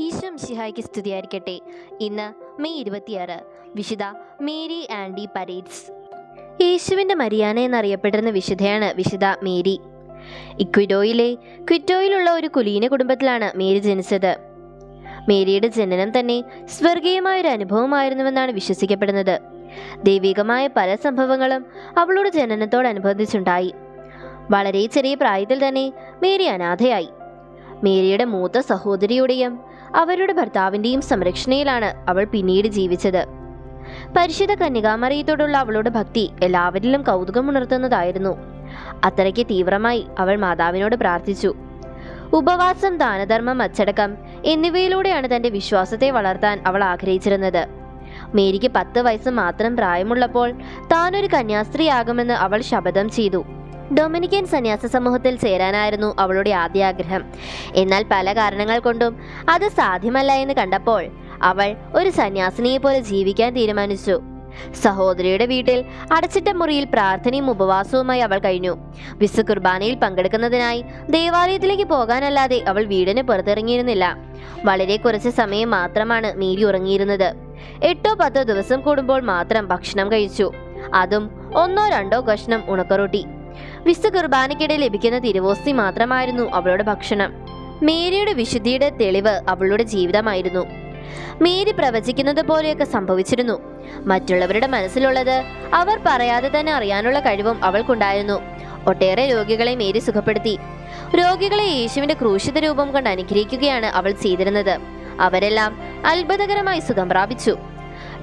ഈശം ഷിഹായ്ക്ക് സ്തുതിയായിരിക്കട്ടെ. ഇന്ന് മെയ് ഇരുപത്തിയാറ്. വിശുദ്ധ മേരി ആൻഡി പരേഡ്സ് യേശുവിന്റെ മരിയാന എന്നറിയപ്പെടുന്ന വിശുദ്ധയാണ് വിശുദ്ധ മേരി. ഇക്വിഡോയിലെ ക്വിറ്റോയിലുള്ള ഒരു കുലീന കുടുംബത്തിലാണ് മേരി ജനിച്ചത്. മേരിയുടെ ജനനം തന്നെ സ്വർഗീയമായ ഒരു അനുഭവമായിരുന്നുവെന്നാണ് വിശ്വസിക്കപ്പെടുന്നത്. ദൈവികമായ പല സംഭവങ്ങളും അവളുടെ ജനനത്തോടനുബന്ധിച്ചുണ്ടായി. വളരെ ചെറിയ പ്രായത്തിൽ തന്നെ മേരി അനാഥയായി. മേരിയുടെ മൂത്ത സഹോദരിയുടെയും അവരുടെ ഭർത്താവിന്റെയും സംരക്ഷണയിലാണ് അവൾ പിന്നീട് ജീവിച്ചത്. പരിശുദ്ധ കന്യകാമറിയത്തോടുള്ള അവളുടെ ഭക്തി എല്ലാവരിലും കൗതുകമുണർത്തുന്നതായിരുന്നു. അത്രയ്ക്ക് തീവ്രമായി അവൾ മാതാവിനോട് പ്രാർത്ഥിച്ചു. ഉപവാസം ദാനധർമ്മം അച്ചടക്കം എന്നിവയിലൂടെയാണ് തന്റെ വിശ്വാസത്തെ വളർത്താൻ അവൾ ആഗ്രഹിച്ചിരുന്നത്. മേരിക്ക് പത്ത് വയസ്സ് മാത്രം പ്രായമുള്ളപ്പോൾ താനൊരു കന്യാസ്ത്രീയാകുമെന്ന് അവൾ ശപഥം ചെയ്തു. ഡൊമിനിക്കൻ സന്യാസ സമൂഹത്തിൽ ചേരാനായിരുന്നു അവളുടെ ആദ്യ ആഗ്രഹം. എന്നാൽ പല കാരണങ്ങൾ കൊണ്ടും അത് സാധ്യമല്ല എന്ന് കണ്ടപ്പോൾ അവൾ ഒരു സന്യാസിനിയെ പോലെ ജീവിക്കാൻ തീരുമാനിച്ചു. സഹോദരിയുടെ വീട്ടിൽ അടച്ചിട്ട മുറിയിൽ പ്രാർത്ഥനയും ഉപവാസവുമായി അവൾ കഴിഞ്ഞു. വിശു കുർബാനയിൽ പങ്കെടുക്കുന്നതിനായി ദേവാലയത്തിലേക്ക് പോകാനല്ലാതെ അവൾ വീടിന് പുറത്തിറങ്ങിയിരുന്നില്ല. വളരെ കുറച്ച് സമയം മാത്രമാണ് മീരി ഉറങ്ങിയിരുന്നത്. എട്ടോ പത്തോ ദിവസം കൂടുമ്പോൾ മാത്രം ഭക്ഷണം കഴിച്ചു. അതും ഒന്നോ രണ്ടോ കഷ്ണം ഉണക്കറൊട്ടി. വിശു കുർബാനയ്ക്കിടെ ലഭിക്കുന്ന തിരുവോസ്തി മാത്രമായിരുന്നു അവളുടെ ഭക്ഷണം. മേരിയുടെ വിശുദ്ധിയുടെ തെളിവ് അവളുടെ ജീവിതമായിരുന്നു. മേരി പ്രവചിക്കുന്നത് പോലെയൊക്കെ സംഭവിച്ചിരുന്നു. മറ്റുള്ളവരുടെ മനസ്സിലുള്ളത് അവർ പറയാതെ തന്നെ അറിയാനുള്ള കഴിവും അവൾക്കുണ്ടായിരുന്നു. ഒട്ടേറെ രോഗികളെ മേരി സുഖപ്പെടുത്തി. രോഗികളെ യേശുവിന്റെ ക്രൂശിത രൂപം കൊണ്ട് അനുഗ്രഹിക്കുകയാണ് അവൾ ചെയ്തിരുന്നത്. അവരെല്ലാം അത്ഭുതകരമായി സുഖം പ്രാപിച്ചു.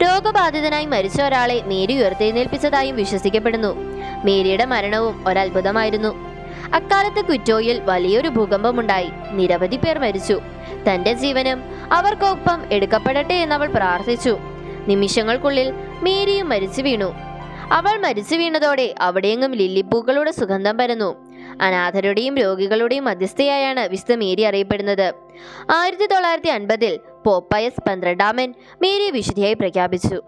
രോഗബാധിതനായി മരിച്ച ഒരാളെ മേരി ഉയർത്തെഴുന്നേൽപ്പിച്ചതായും വിശ്വസിക്കപ്പെടുന്നു. മേരിയുടെ മരണവും ഒരത്ഭുതമായിരുന്നു. അക്കാലത്ത് കുറ്റോയിൽ വലിയൊരു ഭൂകമ്പമുണ്ടായി. നിരവധി പേർ മരിച്ചു. തന്റെ ജീവനും അവർക്കൊപ്പം എടുക്കപ്പെടട്ടെ എന്നവൾ പ്രാർത്ഥിച്ചു. നിമിഷങ്ങൾക്കുള്ളിൽ മേരിയും മരിച്ചു വീണു. അവൾ മരിച്ചു വീണതോടെ അവിടെയെങ്ങും ലില്ലിപ്പൂക്കളുടെ സുഗന്ധം പരന്നു. അനാഥരുടെയും രോഗികളുടെയും മധ്യസ്ഥയായാണ് വിശുദ്ധ മേരി അറിയപ്പെടുന്നത്. ആയിരത്തി തൊള്ളായിരത്തി അൻപതിൽ പോപ്പയസ് പന്ത്രണ്ടാമൻ മേരിയെ വിശുദ്ധിയായി പ്രഖ്യാപിച്ചു.